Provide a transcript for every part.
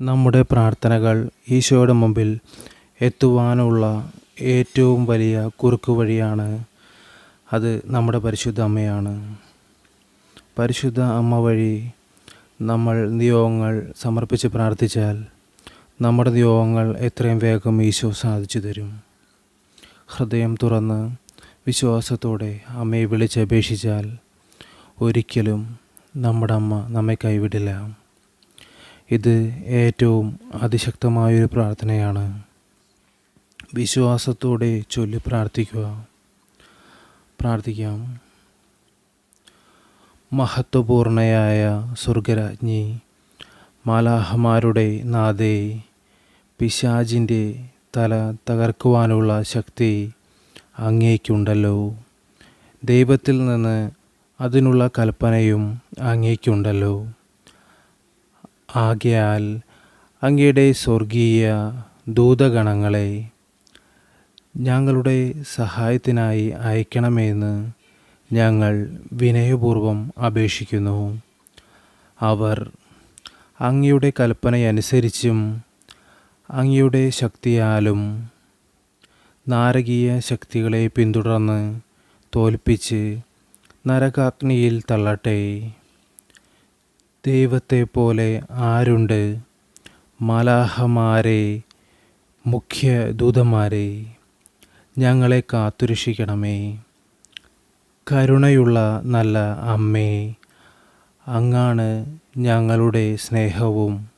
നമ്മുടെ പ്രാർത്ഥനകൾ ഈശോയുടെ മുമ്പിൽ എത്തുവാനുള്ള ഏറ്റവും വലിയ കുറുക്ക് വഴിയാണ് അത് നമ്മുടെ പരിശുദ്ധ അമ്മയാണ്. പരിശുദ്ധ അമ്മ വഴി നമ്മൾ നിയോഗങ്ങൾ സമർപ്പിച്ച് പ്രാർത്ഥിച്ചാൽ നമ്മുടെ നിയോഗങ്ങൾ എത്രയും വേഗം ഈശോ സാധിച്ചു തരും. ഹൃദയം തുറന്ന് വിശ്വാസത്തോടെ അമ്മയെ വിളിച്ചപേക്ഷിച്ചാൽ ഒരിക്കലും നമ്മുടെ അമ്മ നമ്മെ കൈവിടില്ല. ഇത് ഏറ്റവും അതിശക്തമായൊരു പ്രാർത്ഥനയാണ്. വിശ്വാസത്തോടെ ചൊല്ലി പ്രാർത്ഥിക്കുക. പ്രാർത്ഥിക്കാം. മഹത്വപൂർണയായ സ്വർഗരാജ്ഞി മാലാഹമാരുടെ നാഥേ പിശാജിന്റെ തല തകർക്കുവാനുള്ള ശക്തി അങ്ങേക്കുണ്ടല്ലോ. ദൈവത്തിൽ നിന്ന് അതിനുള്ള കൽപ്പനയും അങ്ങേക്കുണ്ടല്ലോ. ആകയാൽ അങ്ങയുടെ സ്വർഗീയ ദൂതഗണങ്ങളെ ഞങ്ങളുടെ സഹായത്തിനായി അയക്കണമെന്ന് ഞങ്ങൾ വിനയപൂർവം അപേക്ഷിക്കുന്നു. അവർ അങ്ങയുടെ കൽപ്പനയനുസരിച്ചും അങ്ങയുടെ ശക്തിയാലും നാരകീയ ശക്തികളെ പിന്തുടർന്ന് തോൽപ്പിച്ച് നരകാഗ്നിയിൽ തള്ളട്ടെ. ദൈവത്തെ പോലെ ആരുണ്ട്? മലാഹമാരെ മുഖ്യ ദൂതന്മാരെ ഞങ്ങളെ കാത്തുരക്ഷിക്കണമേ. കരുണയുള്ള നല്ല അമ്മേ അങ്ങാണ് ഞങ്ങളുടെ സ്നേഹവും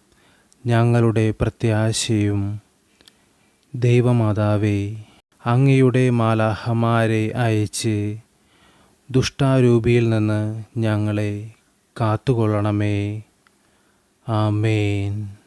ഞങ്ങളുടെ പ്രത്യാശയും. ദൈവമാതാവേ അങ്ങയുടെ മാലാഹമാരെ അയച്ച് ദുഷ്ടാരൂപിയിൽ നിന്ന് ഞങ്ങളെ കാത്തുകൊള്ളണമേ. ആമേൻ.